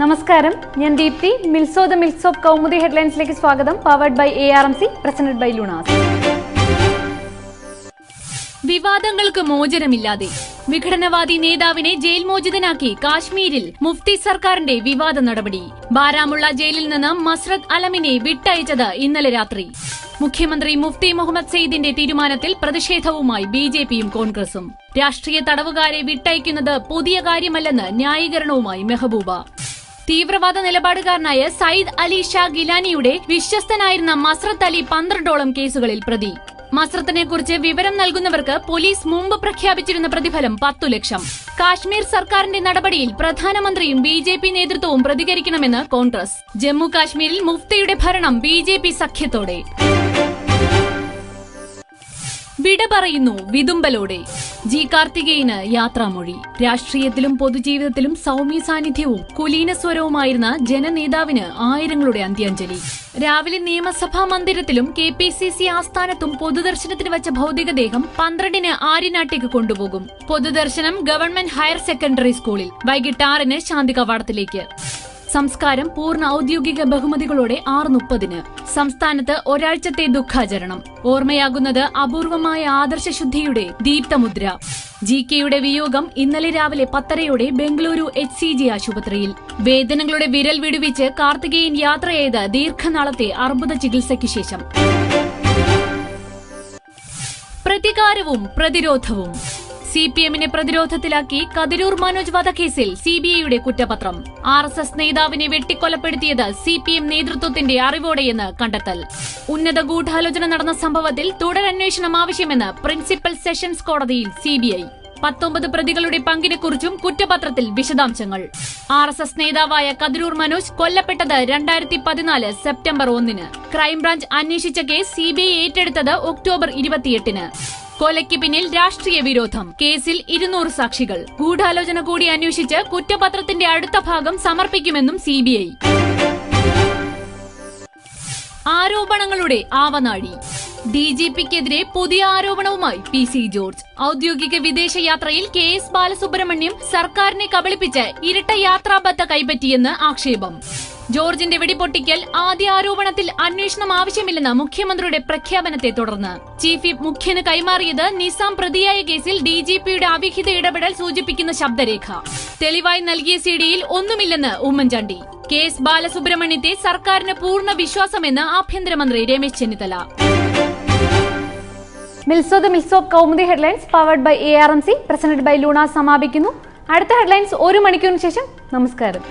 നമസ്കാരം. ഞാൻ ദീപ്തി. മിൽസോ ദ മിൽസ് ഓഫ് കൗമുദി ഹെഡ്ലൈൻസിലേക്ക് സ്വാഗതം. Powered by A R M C presented by Lunas വിവാദങ്ങൾക്ക് മോചനമില്ലാതെ വിഘടനവാദി നേതാവിനെ ജയിൽ മോചിതനാക്കി കാശ്മീരിൽ മുഫ്തി സർക്കാരിന്റെ വിവാദ നടപടി. ബാരാമുള്ള ജയിലിൽ നിന്ന് മസ്രത് അലമിനെ വിട്ടയച്ചത് ഇന്നലെ രാത്രി. മുഖ്യമന്ത്രി മുഫ്തി മുഹമ്മദ് സെയ്ദിന്റെ തീരുമാനത്തിൽ പ്രതിഷേധവുമായി ബി ജെ പിയും കോൺഗ്രസും. രാഷ്ട്രീയ തടവുകാരെ വിട്ടയക്കുന്നത് പുതിയ കാര്യമല്ലെന്ന് ന്യായീകരണവുമായി മെഹബൂബ. തീവ്രവാദ നിലപാടുകാരനായ സയ്യിദ് അലി ഷാ ഗിലാനിയുടെ വിശ്വസ്തനായിരുന്ന മസ്രത്ത് അലി പന്ത്രണ്ടോളം കേസുകളിൽ പ്രതി. മസ്രത്തിനെ കുറിച്ച് വിവരം നൽകുന്നവർക്ക് പോലീസ് മുമ്പ് പ്രഖ്യാപിച്ചിരുന്ന പ്രതിഫലം പത്തു ലക്ഷം. കാശ്മീർ സർക്കാരിന്റെ നടപടിയിൽ പ്രധാനമന്ത്രിയും ബി ജെ പി നേതൃത്വവും പ്രതികരിക്കണമെന്ന് കോൺഗ്രസ്. ജമ്മു കാശ്മീരിൽ മുഫ്തിയുടെ ഭരണം ബി ജെ പി സഖ്യത്തോടെ. വിട പറയുന്നു വിതുമ്പലോടെ. ജി കാർത്തികേയന് യാത്രാമൊഴി. രാഷ്ട്രീയത്തിലും പൊതുജീവിതത്തിലും സൗമ്യ സാന്നിധ്യവും കുലീന സ്വരവുമായിരുന്ന ജനനേതാവിന് ആയിരങ്ങളുടെ അന്ത്യാഞ്ജലി. രാവിലെ നിയമസഭാ മന്ദിരത്തിലും കെ പി സി സി ആസ്ഥാനത്തും പൊതുദർശനത്തിന് വെച്ച ഭൗതികദേഹം പന്ത്രണ്ടിന് ആര്യനാട്ടേക്ക് കൊണ്ടുപോകും. പൊതുദർശനം ഗവൺമെന്റ് ഹയർ സെക്കൻഡറി സ്കൂളിൽ. വൈകിട്ട് ആറിന് ശാന്തി കവാടത്തിലേക്ക് സംസ്കാരം പൂർണ ഔദ്യോഗിക ബഹുമതികളോടെ ആറ് മുപ്പതിന് സംസ്ഥാനത്ത് ഒരാഴ്ചത്തെ ദുഃഖാചരണം. ഓർമ്മയാകുന്നത് അപൂർവമായ ആദർശശുദ്ധിയുടെ ദീപ്തമുദ്ര. ജി കെയുടെ വിയോഗം ഇന്നലെ രാവിലെ പത്തരയോടെ ബംഗളൂരു എച്ച് സി ജി ആശുപത്രിയിൽ. വേദനകളുടെ വിരൽ വിടുവിച്ച് കാർത്തികേയൻ യാത്ര ദീർഘനാളത്തെ അർബുദ ചികിത്സയ്ക്ക് ശേഷം. പ്രതികാരവും പ്രതിരോധവും. സി പി എമ്മിനെ പ്രതിരോധത്തിലാക്കി കതിരൂർ മനോജ് വധക്കേസിൽ സി ബി ഐയുടെ കുറ്റപത്രം. ആർ എസ് എസ് നേതാവിനെ വെട്ടിക്കൊലപ്പെടുത്തിയത് സി പി എം നേതൃത്വത്തിന്റെ അറിവോടെയെന്ന് കണ്ടെത്തൽ. ഉന്നത ഗൂഢാലോചന നടന്ന സംഭവത്തിൽ തുടരന്വേഷണം ആവശ്യമെന്ന് പ്രിൻസിപ്പൽ സെഷൻസ് കോടതിയിൽ സിബിഐ. പത്തൊമ്പത് പ്രതികളുടെ പങ്കിനെക്കുറിച്ചും കുറ്റപത്രത്തിൽ വിശദാംശങ്ങൾ. ആർ എസ് എസ് നേതാവായ കതിരൂർ മനോജ് കൊല്ലപ്പെട്ടത് രണ്ടായിരത്തി പതിനാല് സെപ്റ്റംബർ ഒന്നിന്. ക്രൈംബ്രാഞ്ച് അന്വേഷിച്ച കേസ് സിബിഐ ഏറ്റെടുത്തത് ഒക്ടോബർ ഇരുപത്തിയെട്ടിന്. കൊലയ്ക്ക് പിന്നിൽ രാഷ്ട്രീയ വിരോധം. കേസിൽ ഇരുന്നൂറ് സാക്ഷികൾ. ഗൂഢാലോചന കൂടി അന്വേഷിച്ച് കുറ്റപത്രത്തിന്റെ അടുത്ത ഭാഗം സമർപ്പിക്കുമെന്നും സിബിഐ. ആരോപണങ്ങളുടെ ആവനാഴി. ഡി ജി പിക്കെതിരെ പുതിയ ആരോപണവുമായി പി സി ജോർജ്. ഔദ്യോഗിക വിദേശയാത്രയിൽ കെ എസ് ബാലസുബ്രഹ്മണ്യം സർക്കാരിനെ കബളിപ്പിച്ച് ഇരട്ട യാത്രാബദ്ധ കൈപ്പറ്റിയെന്ന് ആക്ഷേപം. ജോർജിന്റെ വെടിപൊട്ടിക്കൽ ആദ്യ ആരോപണത്തിൽ അന്വേഷണം ആവശ്യമില്ലെന്ന മുഖ്യമന്ത്രിയുടെ പ്രഖ്യാപനത്തെ തുടർന്ന്. ചീഫ് വിപ്പ് മുഖ്യന് കൈമാറിയത് നിസാം പ്രതിയായ കേസിൽ ഡി ജി പിയുടെ അവിഹിത ഇടപെടൽ സൂചിപ്പിക്കുന്ന ശബ്ദരേഖ. തെളിവായി നൽകിയ സിഡിയിൽ ഒന്നുമില്ലെന്ന് ഉമ്മൻചാണ്ടി. കേസ് ബാലസുബ്രഹ്മണ്യത്തെ സർക്കാരിന് പൂർണ വിശ്വാസമെന്ന് ആഭ്യന്തരമന്ത്രി Ramesh Chennithala. Kaumudi headlines powered by A presented by Lunas സമാപിക്കുന്നു. അടുത്ത ഹെഡ്ലൈൻസ് ഒരു മണിക്കൂറിന് ശേഷം. നമസ്കാരം.